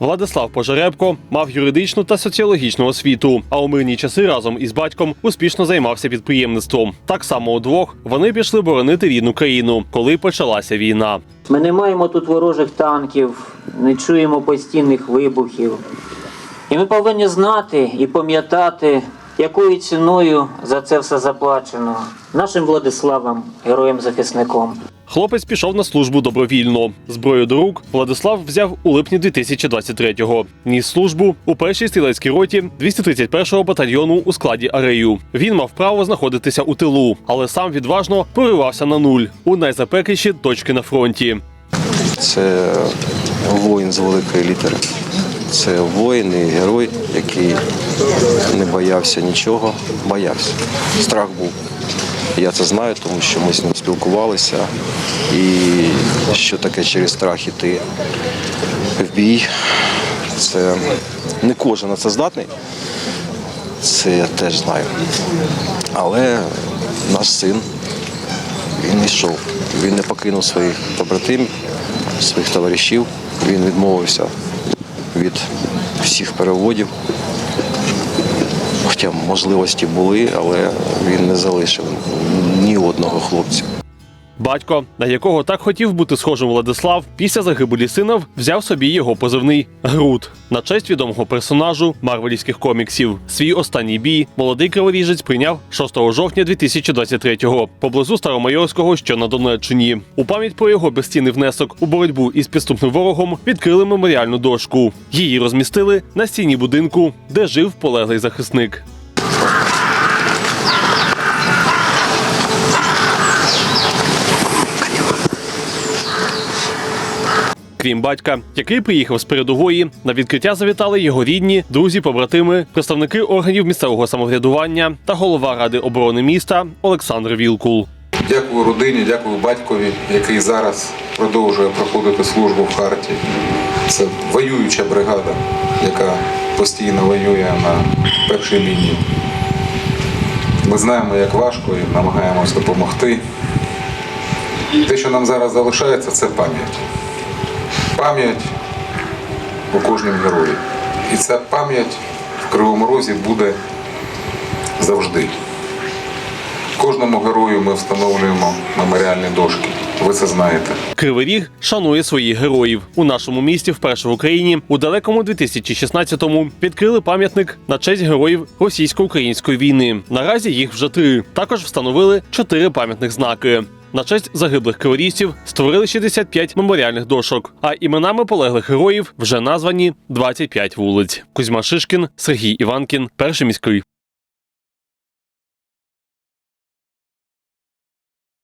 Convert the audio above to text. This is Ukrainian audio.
Владислав Пожеребко мав юридичну та соціологічну освіту, а у мирні часи разом із батьком успішно займався підприємництвом. Так само удвох вони пішли боронити рідну країну, коли почалася війна. Ми не маємо тут ворожих танків, не чуємо постійних вибухів. І ми повинні знати і пам'ятати, якою ціною за це все заплачено нашим Владиславом, героєм-захисником. Хлопець пішов на службу добровільно. Зброю до рук Владислав взяв у липні 2023-го. Ніс службу у першій стрілецькій роті 231-го батальйону у складі Арею. Він мав право знаходитися у тилу, але сам відважно проривався на нуль у найзапекліші точки на фронті. Це воїн з великої літери. Це воїн і герой, який не боявся нічого, боявся. Страх був. Я це знаю, тому що ми з ним спілкувалися. І що таке через страх іти в бій. Це не кожен на це здатний. Це я теж знаю. Але наш син він йшов. Він не покинув своїх побратимів, своїх товаришів. Він відмовився від всіх переводів. Хоча можливості були, але він не залишив ні одного хлопця. Батько, на якого так хотів бути схожим Владислав, після загибелі сина взяв собі його позивний Грут на честь відомого персонажу марвелівських коміксів. Свій останній бій молодий криворіжець прийняв 6 жовтня 2023-го поблизу Старомайорського, що на Донеччині. У пам'ять про його безцінний внесок у боротьбу із підступним ворогом відкрили меморіальну дошку. Її розмістили на стіні будинку, де жив полеглий захисник. Крім батька, який приїхав з передової, на відкриття завітали його рідні, друзі, побратими, представники органів місцевого самоврядування та голова ради оборони міста Олександр Вілкул. Дякую родині, дякую батькові, який зараз продовжує проходити службу в Харті. Це воююча бригада, яка постійно воює на першій лінії. Ми знаємо, як важко і намагаємось допомогти. Те, що нам зараз залишається, це пам'ять. Пам'ять у кожному герої. І ця пам'ять в Кривому Розі буде завжди. Кожному герою ми встановлюємо меморіальні дошки. Ви це знаєте. Кривий Ріг шанує своїх героїв у нашому місті, вперше в Україні, у далекому 2016-му відкрили пам'ятник на честь героїв російсько-української війни. Наразі їх вже три. Також встановили чотири пам'ятних знаки. На честь загиблих криворізців створили 65 меморіальних дошок, а іменами полеглих героїв вже названі 25 вулиць. Кузьма Шишкін, Сергій Іванкін, перший міський.